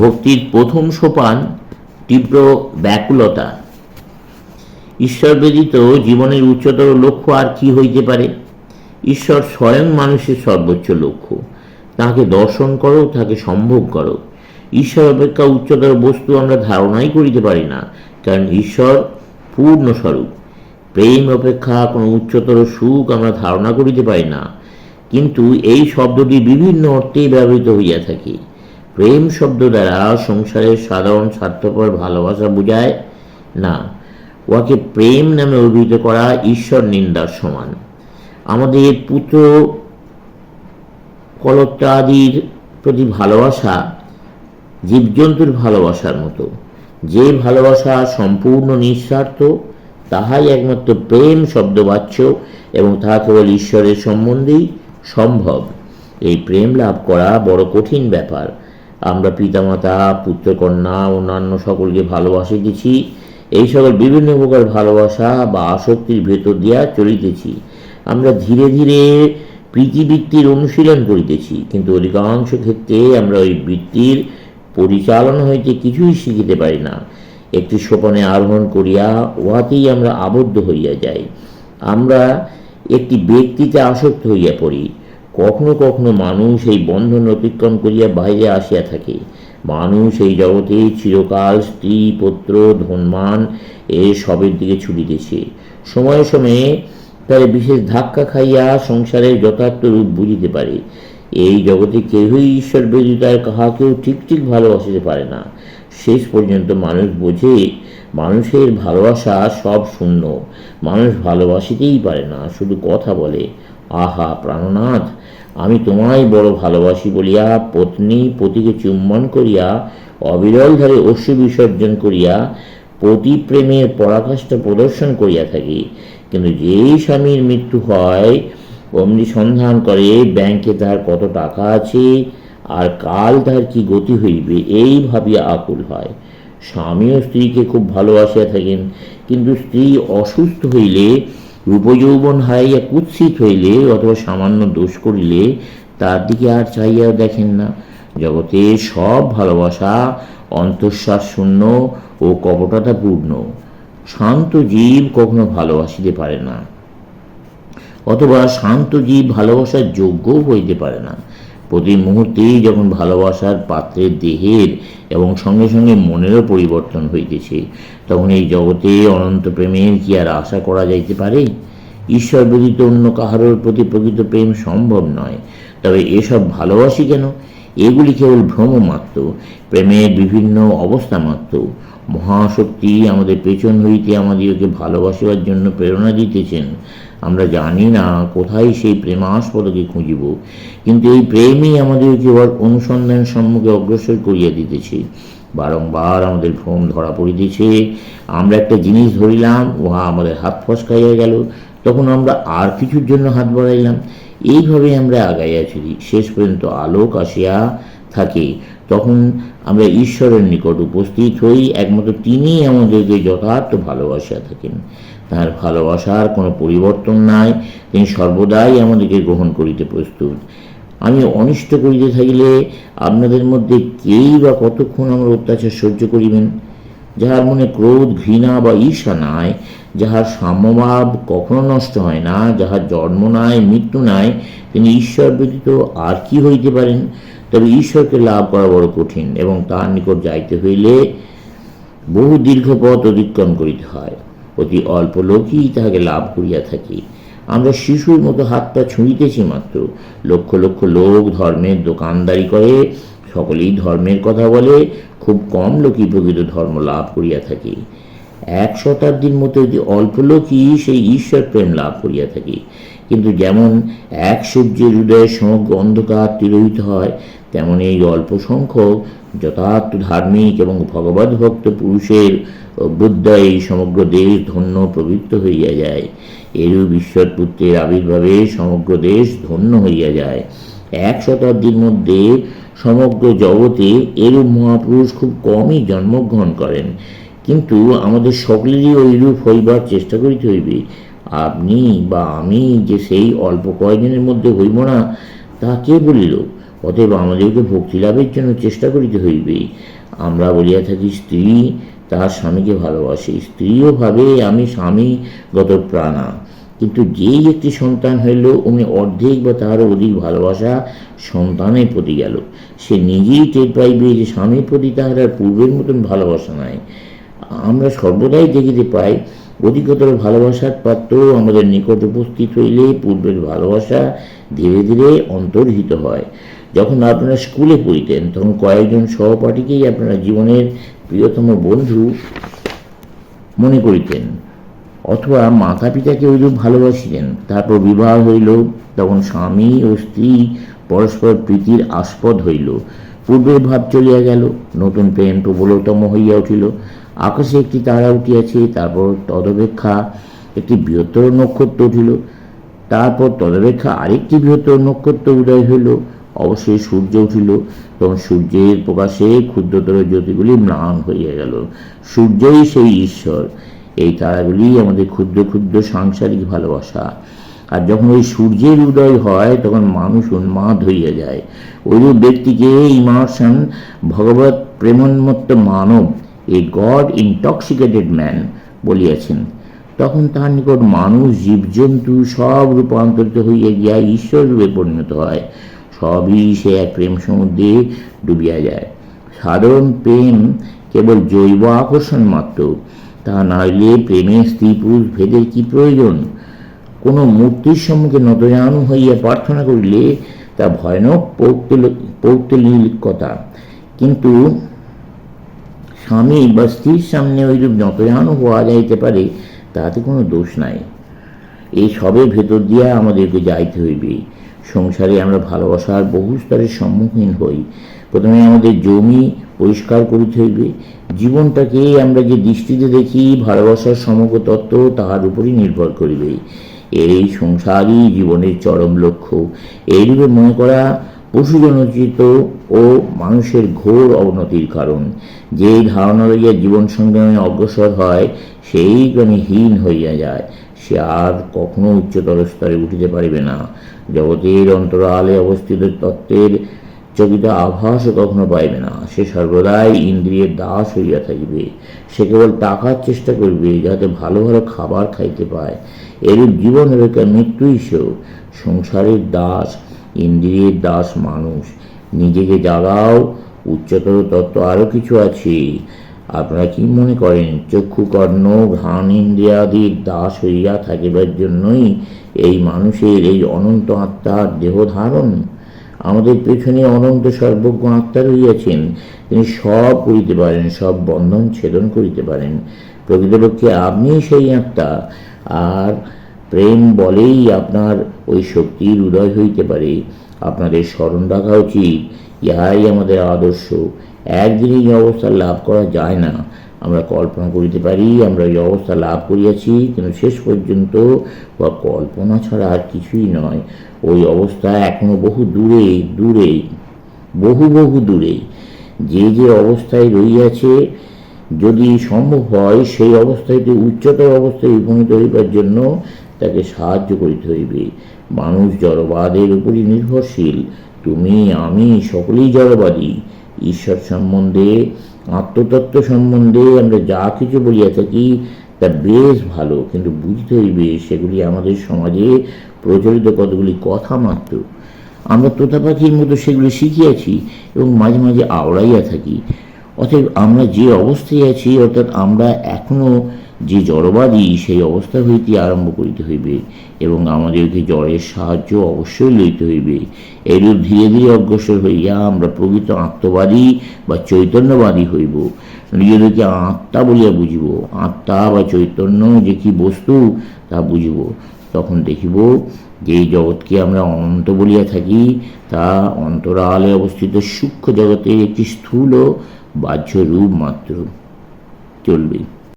ভক্তির প্রথম সোপান তীব্র ব্যাকুলতা। ঈশ্বর ব্যতীত জীবনের উচ্চতর লক্ষ্য আর কি হইতে পারে? ঈশ্বর স্বয়ং মানুষের সর্বোচ্চ লক্ষ্য। তাহাকে দর্শন করো তাকে সম্ভব করো। ঈশ্বর অপেক্ষা উচ্চতর বস্তু আমরা ধারণাই করিতে পারি না, কারণ ঈশ্বর পূর্ণ স্বরূপ প্রেম অপেক্ষা কোনো উচ্চতর সুখ আমরা ধারণা করিতে পারি না, কিন্তু এই শব্দটি বিভিন্ন অর্থেই ব্যবহৃত হইয়া থাকে। প্রেম শব্দ দ্বারা সংসারের সাধারণ স্বার্থপর ভালোবাসা বোঝায় না। উহাকে প্রেম নামে অভিহিত করা ঈশ্বর নিন্দার সমান। আমাদের পুত্র কলত্রাদির প্রতি ভালোবাসা জীবজন্তুর ভালোবাসার মতো। যে ভালোবাসা সম্পূর্ণ নিঃস্বার্থ, তাহাই একমাত্র প্রেম শব্দবাচ্য এবং তাহা কেবল ঈশ্বরের সম্বন্ধেই সম্ভব। এই প্রেম লাভ করা বড় কঠিন ব্যাপার। আমরা পিতামাতা, পুত্রকন্যা, অন্যান্য সকলকে ভালোবাসিতেছি এই সকল বিভিন্ন প্রকার ভালোবাসা বা আসক্তির ভেতর দিয়া চলিতেছি। আমরা ধীরে ধীরে প্রীতিবৃত্তির অনুশীলন করিতেছি। কিন্তু অধিকাংশ ক্ষেত্রে আমরা ওই বৃত্তির পরিচালনা হইতে কিছুই শিখিতে পারি না। একটি সোপানে আরোহণ করিয়া উহাতেই আমরা আবদ্ধ হইয়া যাই। আমরা একটি ব্যক্তিতে আসক্ত হইয়া পড়ি। কখনো কখনো মানুষ এই বন্ধন অতিক্রম করিয়া বাইরে আসিয়া থাকে। মানুষ এই জগতে চিরকাল স্ত্রী, পুত্র ধনমান এ সবের দিকে ছুটিতেছে। সময়ে সময়ে তার বিশেষ ধাক্কা খাইয়া সংসারের যথার্থ রূপ বুঝিতে পারে। এই জগতে কেউই ঈশ্বর আর কাহাকেও ঠিক ঠিক ভালোবাসিতে পারে না। শেষ পর্যন্ত মানুষ বোঝে, মানুষের ভালোবাসা সব শূন্য। মানুষ ভালোবাসিতেই পারে না, শুধু কথা বলে, আহা, প্রাণনাথ আমি তোমায় বড় ভালোবাসি বলিয়া পত্নী পতিকে চুম্বন করিয়া অবিরল ধারে অশ্রু বিসর্জন করিয়া পতি প্রেমের পরাকাষ্ঠা প্রদর্শন করিয়া থাকি। কিন্তু যেই স্বামীর মৃত্যু হয়, অমনি সন্ধান করে ব্যাংকে তার কত টাকা আছে আর কাল তার কি গতি হইবে, এই ভাবিয়া আকুল হয়। স্বামী ও স্ত্রীকে খুব ভালোবাসিয়া থাকেন, কিন্তু স্ত্রী অসুস্থ হইলে রূপযৌবন হারাইয়া কুৎসিত হইলে অথবা সামান্য দোষ করিলে তার দিকে আর চাইয়াও দেখেন না। জগতে সব ভালোবাসা অন্তঃশ্বাস শূন্য ও কপটতাপূর্ণ শান্ত জীব কখনো ভালোবাসিতে পারে না। অথবা শান্ত জীব ভালোবাসার যোগ্যও হইতে পারে না। প্রতি মুহূর্তেই যখন ভালোবাসার পাত্রের দেহের এবং সঙ্গে সঙ্গে মনেরও পরিবর্তন হইতেছে, তখন এই জগতে অনন্ত প্রেমের কি আর আশা করা যাইতে পারে? ঈশ্বর ব্যতীত অন্য কাহারোর প্রতি প্রকৃত প্রেম সম্ভব নয়। তবে এসব ভালোবাসি কেন? এগুলি কেবল ভ্রম মাত্র প্রেমের বিভিন্ন অবস্থা মাত্র। মহাশক্তি আমাদের পেছন হইতে আমাদেরকে ভালোবাসিবার জন্য প্রেরণা দিতেছেন। আমরা জানি না কোথায় সেই প্রেমাস্পদকে খুঁজিব, কিন্তু এই প্রেমই আমাদেরকে ওর অনুসন্ধান সম্মুখে অগ্রসর করিয়া দিতেছে। বারংবার আমাদের ভ্রম ধরা পড়িতেছে, আমরা একটা জিনিস ধরিলাম, উহা আমাদের হাত ফসকাইয়া গেল, তখন আমরা আর কিছুর জন্য হাত বাড়াইলাম। এইভাবে আমরা আগাইয়া চলি। শেষ পর্যন্ত আলোক আসিয়া থাকে, তখন আমরা ঈশ্বরের নিকট উপস্থিত হই। একমাত্র তিনি আমাদেরকে যথার্থ ভালোবাসিয়া থাকেন। তার ভালোবাসার কোনো পরিবর্তন নাই। তিনি সর্বদাই আমাদেরকে গ্রহণ করিতে প্রস্তুত। আমি অনিষ্ট করিতে থাকিলে আপনাদের মধ্যে কেই বা কতক্ষণ আমরা অত্যাচার সহ্য করিবেন? যাহার মনে ক্রোধ, ঘৃণা বা ঈর্ষা নাই, যাহার সাম্যভাব কখনো নষ্ট হয় না, যাহার জন্ম নাই, মৃত্যু নাই, তিনি ঈশ্বর ব্যতীত আর কি হইতে পারেন? তবে ঈশ্বরকে লাভ করা বড় কঠিন এবং তার নিকট যাইতে হইলে বহু দীর্ঘ পথ অতিক্রম করিতে হয়। অতি অল্প লোকই তাহাকে লাভ করিয়া থাকি। আমরা শিশুর মতো হাত পা ছুঁড়িতেছি মাত্র। লক্ষ লক্ষ লোক ধর্মের দোকানদারি করে, সকলেই ধর্মের কথা বলে, খুব কম লোকই প্রকৃত ধর্ম লাভ করিয়া থাকি। এক শতাব্দীর মতো অতি অল্প লোকই সেই ঈশ্বর প্রেম লাভ করিয়া থাকি। কিন্তু যেমন এক সূর্যের হৃদয়ে সমগ্র অন্ধকার তিরোহিত হয় তেমন এই অল্প সংখ্যক যথার্থ ধার্মিক এবং ভগবত ভক্ত পুরুষের এই সমগ্র দেশ ধন্য প্রবৃত্ত হইয়া যায়। এরূপ ঈশ্বর পুত্রের আবির্ভাবে সমগ্র দেশ ধন্য হইয়া যায়। এক শতাব্দীর মধ্যে সমগ্র জগতে এরূপ মহাপুরুষ খুব কমই জন্মগ্রহণ করেন। কিন্তু আমাদের সকলেরই ওইরূপ হইবার চেষ্টা করিতে হইবে। আপনি বা আমি যে সেই অল্প কয়েকজনের মধ্যে হইব না তা কে বলিল? অতএব আমাদেরকে ভক্তি লাভের জন্য চেষ্টা করিতে হইবে। আমরা বলিয়া থাকি, স্ত্রী তার স্বামীকে ভালোবাসে। স্ত্রীও ভাবে, আমি স্বামীগত প্রাণা। কিন্তু যেই একটি সন্তান হইল, অমনি অর্ধেক বা তাহারও অধিক ভালোবাসা সন্তানের প্রতি গেল। সে নিজেই টের পাইবে যে স্বামীর প্রতি তাহার আর পূর্বের মতন ভালোবাসা নাই। আমরা সর্বদাই দেখিতে পাই, অধিকতর ভালোবাসার পাত্র আমাদের নিকট উপস্থিত হইলে পূর্বের ভালোবাসা ধীরে ধীরে অন্তর্হিত হয়। যখন আপনারা স্কুলে পড়িতেন, তখন কয়েকজন সহপাঠীকেই আপনারা জীবনের প্রিয়তম বন্ধু মনে করিতেন। অথবা মাতা পিতাকে ওইরূপ ভালোবাসিলেন তারপর বিবাহ হইল, তখন স্বামী ও স্ত্রী পরস্পর প্রীতির আস্পদ হইল। পূর্বের ভাব চলিয়া গেল, নতুন প্রেম প্রবলতম হইয়া উঠিল। আকাশে একটি তারা উঠিয়াছে, তারপর তদপেক্ষা একটি বৃহত্তর নক্ষত্র উঠিল। তারপর তদপেক্ষা আরেকটি বৃহত্তর নক্ষত্র উদয় হইল। অবশ্যই সূর্য উঠিল তখন সূর্যের প্রকাশে ক্ষুদ্রতর জ্যোতিগুলি ম্লান হইয়া গেল। সূর্যই সেই ঈশ্বর। এই তারাগুলি আমাদের ক্ষুদ্র ক্ষুদ্র সাংসারিক ভালোবাসা। আর যখন ওই সূর্যের উদয় হয়, তখন মানুষ উন্মাদ হইয়া যায়। ওইরূপ ব্যক্তিকে ইমার্শন ভগবত প্রেমোন্মত্ত মানব, এ গড ইনটক্সিকেটেড ম্যান বলিয়াছেন। তখন তাহার নিকট মানুষ, জীবজন্তু সব রূপান্তরিত হইয়া গিয়া ঈশ্বর রূপে পরিণত হয়। সবই সে এক প্রেম সমুদ্রে ডুবিয়া যায়। সাধারণ প্রেম কেবল জৈব আকর্ষণ মাত্র। তা না হইলে প্রেমে স্ত্রী পুরুষ ভেদের কি প্রয়োজন? কোনো মূর্তির সম্মুখে নতজানু হইয়া প্রার্থনা করিলে তা ভয়ানক পৌত্তল- পৌত্তলিকতা কিন্তু স্বামী বা স্ত্রীর সামনে ওইরূপ নতজানু হওয়া যাইতে পারে, তাতে কোনো দোষ নাই। এই সবের ভেতর দিয়া আমাদেরকে যাইতে হইবে। সংসারে আমরা ভালোবাসার বহু স্তরের সম্মুখীন হই। প্রথমে আমাদের জমি পরিষ্কার করিতে হইবে। জীবনটাকে আমরা যে দৃষ্টিতে দেখি, ভালোবাসার সমগ্র তত্ত্ব তাহার উপরই নির্ভর করিবে। এই সংসারই জীবনের চরম লক্ষ্য। এইরূপে মনে করা পশুজনচিত ও মানুষের ঘোর অবনতির কারণ। যে ধারণা লইয়া জীবন সংগ্রামে অগ্রসর হয়, সেই ক্রমে হীন হইয়া যায়। সে আর কখনো উচ্চতর স্তরে উঠিতে পারিবে না। জগতের অন্তরালে অবস্থিত তত্ত্বের চকিত আভাস কখনো পাইবে না। সে সর্বদাই ইন্দ্রিয়ের দাস হইয়া থাকিবে। সে কেবল টাকার চেষ্টা করবে যাতে ভালো ভালো খাবার খাইতে পায়। এরূপ জীবন অপেক্ষা মৃত্যুই সেও? সংসারের দাস, ইন্দ্রিয়ের দাস মানুষ। নিজেকে জাগাও উচ্চতর তত্ত্ব আরও কিছু আছে। আপনারা কি মনে করেন, চক্ষু কর্ণ, ঘ্রাণ ইন্দ্রিয়াদির দাস হইয়া থাকিবার জন্যই এই মানুষের এই অনন্ত আত্মার দেহ ধারণ? আমাদের পেছনে অনন্ত সর্বজ্ঞ আত্মা রইয়াছেন তিনি সব করিতে পারেন, সব বন্ধন ছেদন করিতে পারেন। প্রকৃতপক্ষে আপনি সেই আত্মা, আর প্রেম বলেই আপনার ওই শক্তির উদয় হইতে পারে। আপনাদের স্মরণ রাখা উচিত, ইহাই আমাদের আদর্শ। একদিনে এই অবস্থা লাভ করা যায় না। আমরা কল্পনা করিতে পারি, আমরা এই অবস্থা লাভ করিয়াছি, কিন্তু শেষ পর্যন্ত বা কল্পনা ছাড়া আর কিছুই নয়। ওই অবস্থা এখনও বহু দূরে দূরে, বহু বহু দূরে। যে যে অবস্থায় রইয়াছে যদি সম্ভব হয়, সেই অবস্থাতে উচ্চতর অবস্থায় উপনীত হইবার জন্য তাকে সাহায্য করিতে হইবে। মানুষ জড়বাদের উপরই নির্ভরশীল। তুমি, আমি সকলেই জড়বাদী। ঈশ্বর সম্বন্ধে, আত্মতত্ত্ব সম্বন্ধে আমরা যা কিছু বলিয়া থাকি তা বেশ ভালো, কিন্তু বুঝতে হইবে সেগুলি আমাদের সমাজে প্রচলিত কতগুলি কথা মাত্র। আমরা তোতা পাখির মতো সেগুলি শিখিয়াছি এবং মাঝে মাঝে আওড়াইয়া থাকি। অতএব আমরা যে অবস্থায় আছি, অর্থাৎ আমরা এখনও যে জড়বাদী সেই অবস্থা হইতে আরম্ভ করিতে হইবে এবং আমাদেরকে জড়ের সাহায্য অবশ্যই লইতে হইবে। এরূপ ধীরে ধীরে অগ্রসর হইয়া আমরা প্রকৃত আত্মবাদী বা চৈতন্যবাদী হইব। নিজেদেরকে আত্মা বলিয়া বুঝিব। আত্মা বা চৈতন্য যে কি বস্তু তা বুঝিব। তখন দেখিব যে জগৎকে আমরা অনন্ত বলিয়া থাকি, তা অন্তরালে অবস্থিত সূক্ষ্ম জগতের একটি স্থূল বাহ্য রূপ মাত্র। চলবে।